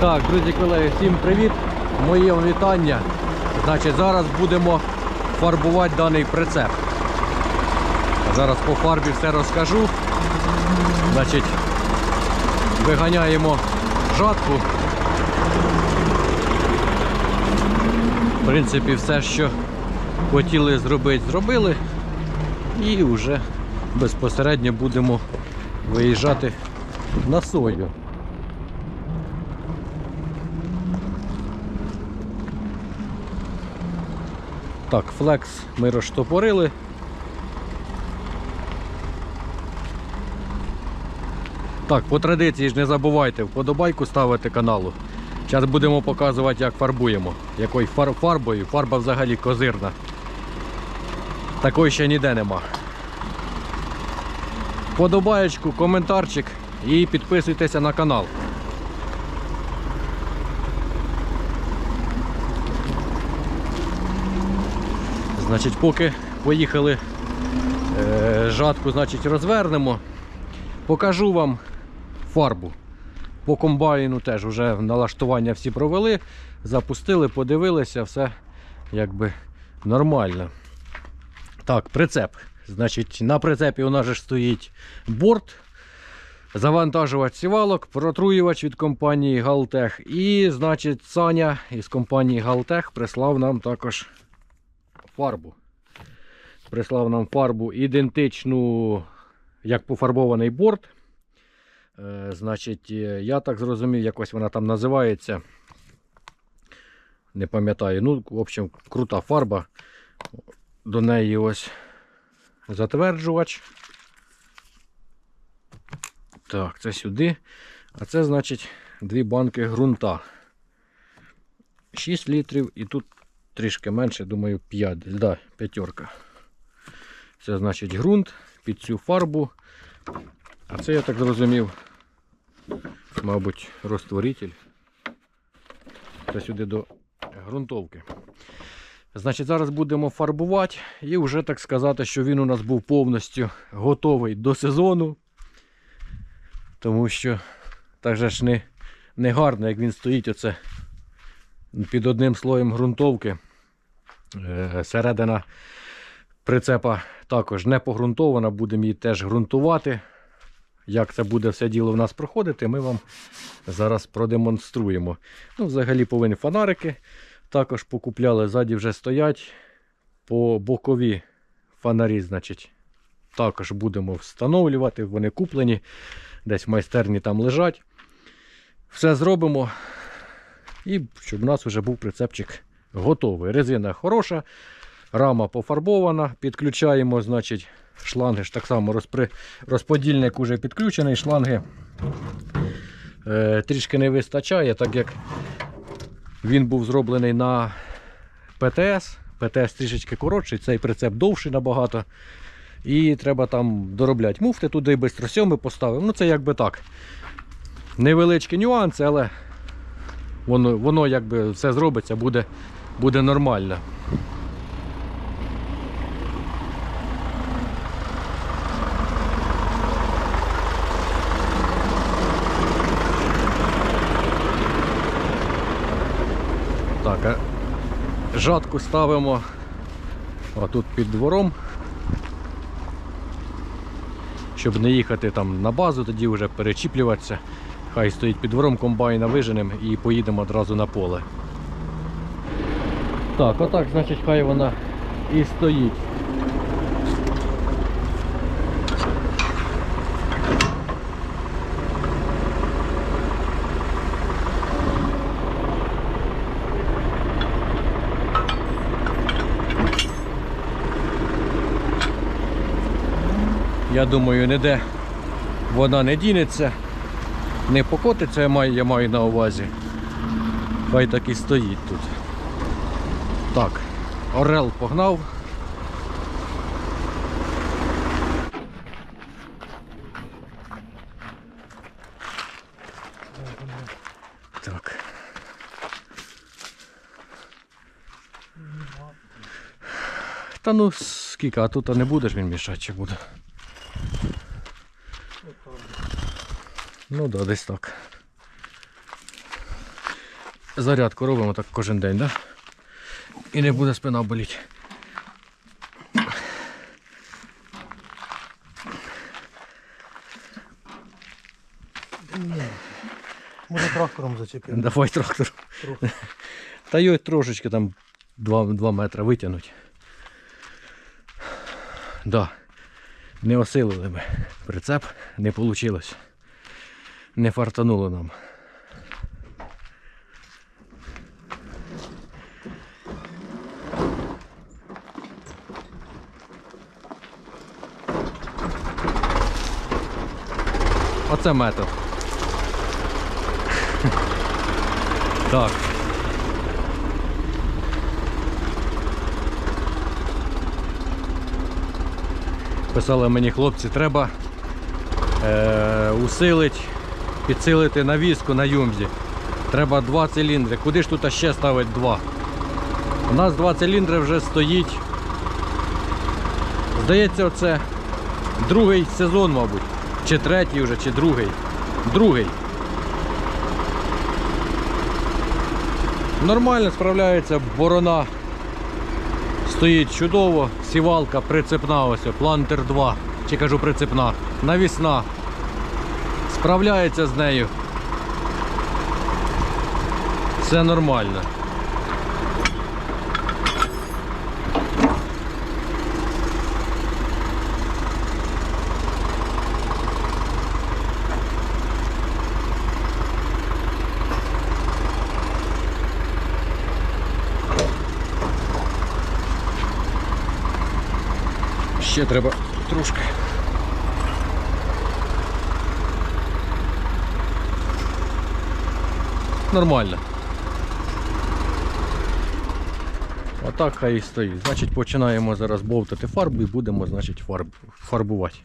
Так, друзі колеги, всім привіт! Моє вітання. Значить, зараз будемо фарбувати даний прицеп. Зараз по фарбі все розкажу. Значить, виганяємо жатку. В принципі, все, що хотіли зробити, зробили. І вже безпосередньо будемо виїжджати на сою. Так, флекс ми розштопорили. Так, по традиції ж не забувайте вподобайку ставити каналу. Зараз будемо показувати, як фарбуємо. Якою фар- фарбою. Фарба взагалі козирна. Такої ще ніде нема. Подобаєчку, коментарчик і підписуйтеся на канал. Значить, поки поїхали е, жатку, значить, розвернемо, покажу вам фарбу. По комбайну теж вже налаштування всі провели, запустили, подивилися, все якби нормально. Так, прицеп. Значить, на прицепі у нас же стоїть борт, завантажувач сівалок, протруювач від компанії Галтех. І, значить, Саня із компанії Галтех прислав нам також фарбу. Прислав нам фарбу ідентичну, як пофарбований борт. Е, значить, е, я так зрозумів, якось вона там називається. Не пам'ятаю. Ну, в общем, крута фарба. До неї ось затверджувач. Так, це сюди. А це, значить, дві банки ґрунта. 6 літрів і тут трішки менше, думаю, 5. Да, п'ятерка. Це значить ґрунт під цю фарбу. А це, я так зрозумів, мабуть, розтворитель. Це сюди до ґрунтовки. Значить, зараз будемо фарбувати і вже так сказати, що він у нас був повністю готовий до сезону. Тому що так же ж не, не гарно, як він стоїть оце під одним слоєм ґрунтовки. Е, Середина прицепа також не погрунтована, будемо її теж ґрунтувати. Як це буде все діло в нас проходити, ми вам зараз продемонструємо. Ну, Взагалі повинні фонарики. Також покупляли, ззаді вже стоять по бокові фонарі, значить, також будемо встановлювати. Вони куплені, десь в майстерні там лежать. Все зробимо. І щоб у нас вже був прицепчик готовий. Резина хороша, рама пофарбована. Підключаємо, значить, шланги ж так само розпри... розподільник вже підключений. Шланги е, трішки не вистачає, так як він був зроблений на ПТС. ПТС трішечки коротший, цей прицеп довший набагато. І треба там доробляти муфти туди, бистросьоми поставив. Ну це якби так. Невеличкі нюанси, але воно, воно якби все зробиться, буде, буде нормально. Так, а жатку ставимо отут під двором. Щоб не їхати там на базу, тоді вже перечіплюватися. Хай стоїть під двором комбайна виженем і поїдемо одразу на поле. Так, отак, значить, хай вона і стоїть. Я думаю, ніде вона не дінеться, не покотиться, я маю, я маю на увазі. Хай так і стоїть тут. Так, орел погнав. Так. Та ну скільки, а тут не будеш він мішати чи буде? Ну да, десь так. зарядку робимо так кожен день, да? І не буде спина боліти. Може трактором зачепити. Давай трактор. Трохи. Та його трошечки там 2, 2 метри витягнуть. Да. Не осилили ми прицеп, не вийшло. Не фартануло нам. Оце метод. Так. Писали мені хлопці, треба е, усилити, підсилити навіску на юмзі. Треба два циліндри. Куди ж тут ще ставити два? У нас два циліндри вже стоїть. Здається, це другий сезон, мабуть. Чи третій вже, чи другий. Другий. Нормально справляється борона. Стоїть чудово, сівалка прицепна ось, плантер 2, чи кажу прицепна, навісна. Справляється з нею. Все нормально. Ще треба трошки. Нормально. Отак хай і стоїть. Значить, починаємо зараз бовтати фарбу і будемо, значить, фарб, фарбувати.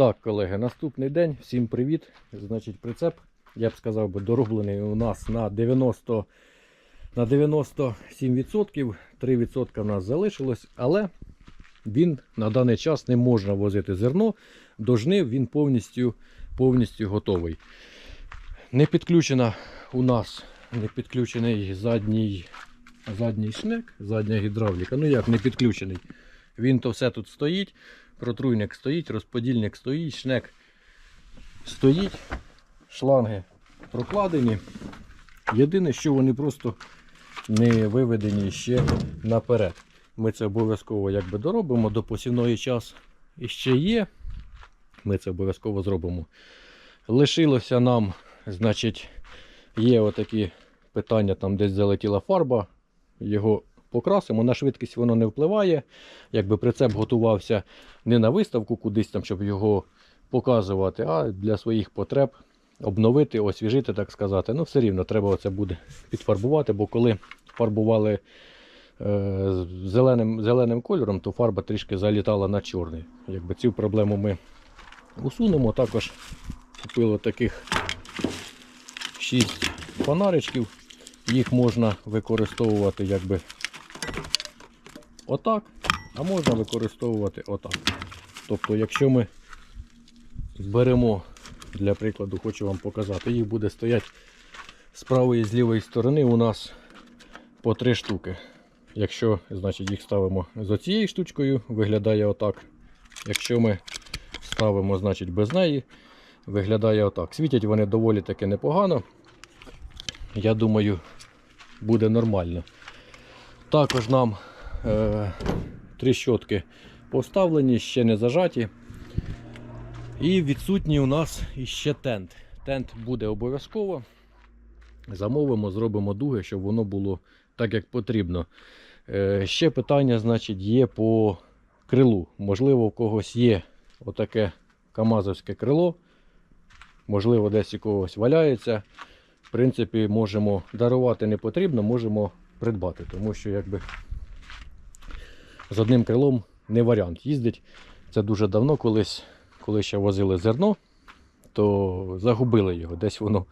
Так, колеги, наступний день. Всім привіт. Значить, прицеп, я б сказав, дороблений у нас на 90, на 97%, 3% в нас залишилось, але він на даний час не можна возити зерно. До жнив він повністю, повністю готовий. Не підключена у нас не підключений задній, задній шнек, задня гідравліка. Ну як не підключений. Він то все тут стоїть. Протруйник стоїть, розподільник стоїть, шнек стоїть, шланги прокладені. Єдине, що вони просто не виведені ще наперед. Ми це обов'язково якби доробимо до посівної час і ще є. Ми це обов'язково зробимо. Лишилося нам, значить, є отакі питання, там десь залетіла фарба, його покрасимо. На швидкість воно не впливає. Якби прицеп готувався не на виставку кудись там, щоб його показувати, а для своїх потреб обновити, освіжити, так сказати. Ну, все рівно треба це буде підфарбувати, бо коли фарбували е, зеленим, зеленим кольором, то фарба трішки залітала на чорний. Якби цю проблему ми усунемо. Також купили таких 6 фонаричків. Їх можна використовувати якби отак, а можна використовувати отак. Тобто, якщо ми беремо, для прикладу, хочу вам показати, їх буде стояти з правої і з лівої сторони у нас по три штуки. Якщо значить, їх ставимо з оцією штучкою, виглядає отак. Якщо ми ставимо значить, без неї, виглядає отак. Світять вони доволі таки непогано. Я думаю, буде нормально. Також нам е, три щотки поставлені, ще не зажаті. І відсутній у нас іще тент. Тент буде обов'язково. Замовимо, зробимо дуги, щоб воно було так, як потрібно. Е, ще питання, значить, є по крилу. Можливо, у когось є отаке камазовське крило. Можливо, десь у когось валяється. В принципі, можемо дарувати не потрібно, можемо придбати, тому що якби з одним крилом не варіант їздить. Це дуже давно колись, коли ще возили зерно, то загубили його. Десь воно,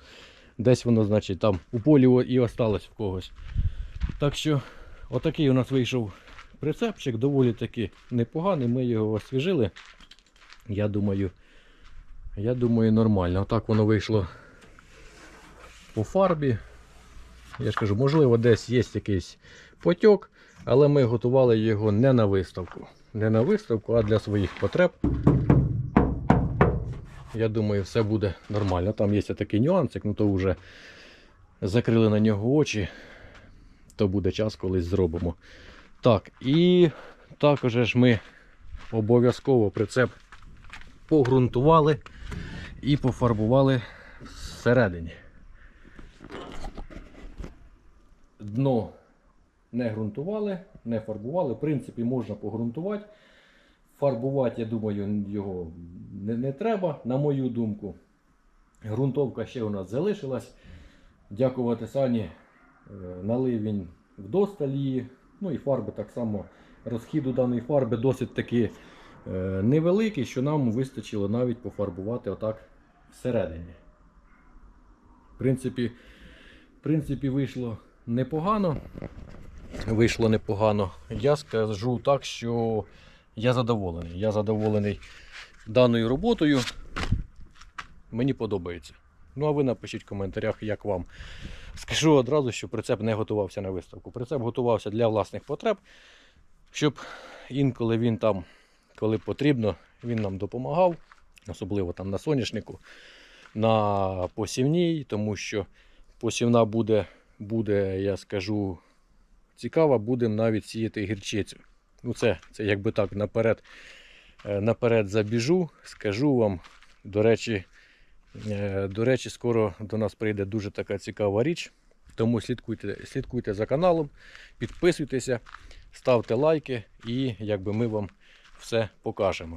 десь воно, значить, там у полі і осталось в когось. Так що, отакий у нас вийшов прицепчик, доволі таки непоганий. Ми його освіжили. Я думаю, я думаю, нормально. Отак воно вийшло по фарбі. Я ж кажу, можливо, десь є якийсь потік, але ми готували його не на виставку. Не на виставку, а для своїх потреб. Я думаю, все буде нормально. Там є такий нюансик, ну то вже закрили на нього очі, то буде час колись зробимо. Так, і також ж ми обов'язково прицеп погрунтували і пофарбували всередині. Дно не ґрунтували, не фарбували. В принципі, можна погрунтувати. Фарбувати, я думаю, його не, не треба, на мою думку. Грунтовка ще у нас залишилась. Дякувати Сані. е, Налив він вдосталь її. Ну і фарби так само. Розхіду даної фарби досить таки е, невеликий, що нам вистачило навіть пофарбувати отак всередині. В принципі, в принципі, вийшло непогано. Вийшло непогано. Я скажу так, що я задоволений. Я задоволений даною роботою. Мені подобається. Ну, а ви напишіть в коментарях, як вам. Скажу одразу, що прицеп не готувався на виставку. Прицеп готувався для власних потреб, щоб інколи він там, коли потрібно, він нам допомагав, особливо там на соняшнику, на посівній, тому що посівна буде, буде, я скажу, цікава, будемо навіть сіяти гірчицю. Ну, це, це якби так наперед, е, наперед забіжу, скажу вам. До речі, е, до речі, скоро до нас прийде дуже така цікава річ. Тому слідкуйте, слідкуйте за каналом, підписуйтеся, ставте лайки і якби ми вам все покажемо.